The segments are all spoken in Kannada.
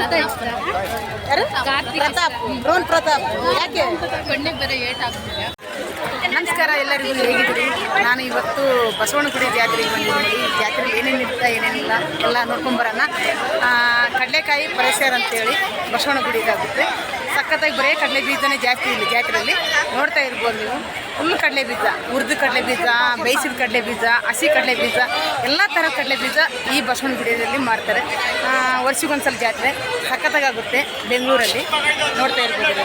ಪ್ರತಾಪ್. ಯಾರು ಕಾರ್ತಿಕ್ ಪ್ರತಾಪ್ ಡ್ರೋನ್ ಪ್ರತಾಪ್ ಯಾಕೆ? ಕಣ್ಣಿಗೆ ಬೇರೆ ಏಟ್ ಆಗ್ತಿದೆ ನಮಸ್ಕಾರ ಎಲ್ಲರಿಗೂ ಹೇಗಿದ್ದೀರಿ? ನಾನು ಇವತ್ತು ಬಸವನಗುಡಿ ಜಾತ್ರೆಗೆ ಬಂದಿದ್ದೀನಿ. ಜಾತ್ರೆಯಲ್ಲಿ ಏನೇನು ಇರುತ್ತೆ ಏನೇನಿಲ್ಲ, ಎಲ್ಲ ನೋಡ್ಕೊಂಬರೋಣ ಕಡಲೆಕಾಯಿ ಪರಿಸರ ಅಂತೇಳಿ ಬಸವನಗುಡಿಗಾಗುತ್ತೆ ಸಖತ್ತಾಗಿ ಬರೀ ಕಡಲೆ ಬೀಜನೇ ಜಾಸ್ತಿ ಇಲ್ಲಿ ಜಾತ್ರೆಯಲ್ಲಿ ನೋಡ್ತಾ ಇರ್ಬೋದು ನೀವು. ಫುಲ್ ಕಡಲೆ ಬೀಜ. ಹುರ್ದು ಕಡಲೆ ಬೀಜ, ಬೇಯಿಸಿದ ಕಡಲೆ ಬೀಜ, ಹಸಿ ಕಡಲೆ ಬೀಜ, ಎಲ್ಲ ಥರ ಕಡಲೆ ಬೀಜ ಈ ಬಸವನಗುಡಿಯಲ್ಲಿ ಮಾರ್ತಾರೆ ವರ್ಷಕ್ಕೊಂದು ಸಲ ಜಾತ್ರೆ ಸಖತ್ತಾಗುತ್ತೆ ಬೆಂಗಳೂರಲ್ಲಿ. ನೋಡ್ತಾ ಇರ್ಬೋದು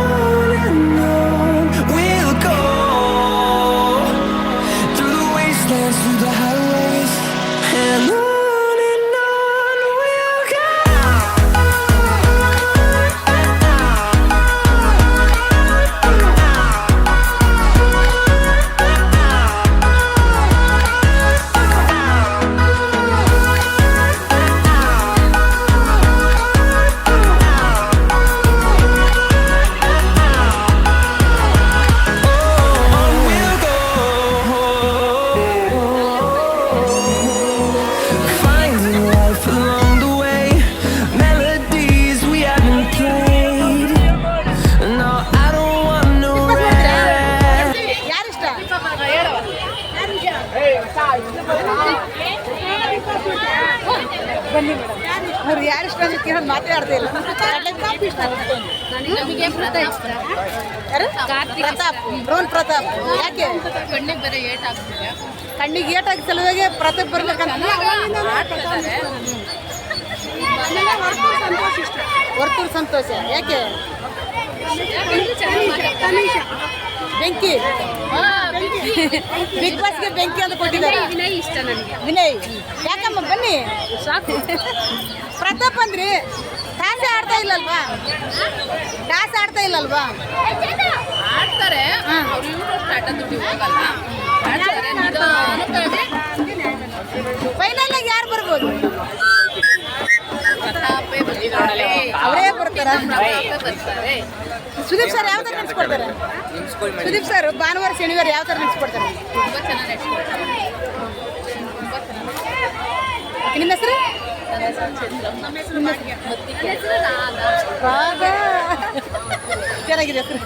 ಬನ್ನಿ ಮೇಡಮ್. ಅವ್ರು ಯಾರಿಷ್ಟ ಅಂತ ಕೇಳೋದು ಮಾತಾಡ್ತಾ ಇಲ್ಲ. ಇಷ್ಟ ನಮಗೆ ಪ್ರತಾಪ್ ಯಾರು? ಪ್ರತಾಪ್. ಡ್ರೋನ್ ಪ್ರತಾಪ್. ಯಾಕೆ? ಕಣ್ಣಿಗೆ ಬೇರೆ ಏಟ್ ಆಗ್ತಿದೆ. ಕಣ್ಣಿಗೆ ಏಟಾಗಿ ಸಲುವಾಗಿ ಪ್ರತಾಪ್ ಬರ್ಬೇಕಂತ ವರ್ತೂರ್ ಸಂತೋಷ. ಯಾಕೆ? ಬೆಂಕಿ. ಬಿಗ್ ಬಾಸ್ಗೆ ಬೆಂಕಿ ಅಂತ ಕೊಟ್ಟಿದ್ದಾರೆ. ವಿನಯ್ ಇಷ್ಟ ನನಗೆ. ವಿನಯ್. ಯಾಕಮ್ಮ ಬನ್ನಿ. ಸಾಕು. ಪ್ರತಾಪ್ ಅಂದ್ರಿ ಡ್ಯಾನ್ಸ್ ಆಡ್ತಾ ಇಲ್ಲಲ್ವಾ? ಡ್ಯಾನ್ಸ್ ಆಡ್ತಾ ಇಲ್ಲಲ್ವಾ? ಆಡ್ತಾರೆ. ಫೈನಲ್ ಆಗಿ ಯಾರು ಬರ್ಬೋದು? ಬರ್ತಾರ. ಸುದೀಪ್ ಸರ್ ಯಾವ ಥರ ನೆನ್ಸ್ಕೊಡ್ತಾರೆ? ಸುದೀಪ್ ಸರ್ ಭಾನುವಾರ ಶನಿವಾರ ಯಾವ ಥರ ನೆನ್ಸ್ಕೊಡ್ತಾರೆ? ನಿಮ್ಮ ಹೆಸರು? ಚೆನ್ನಾಗಿದೆ ಹೆಸರು.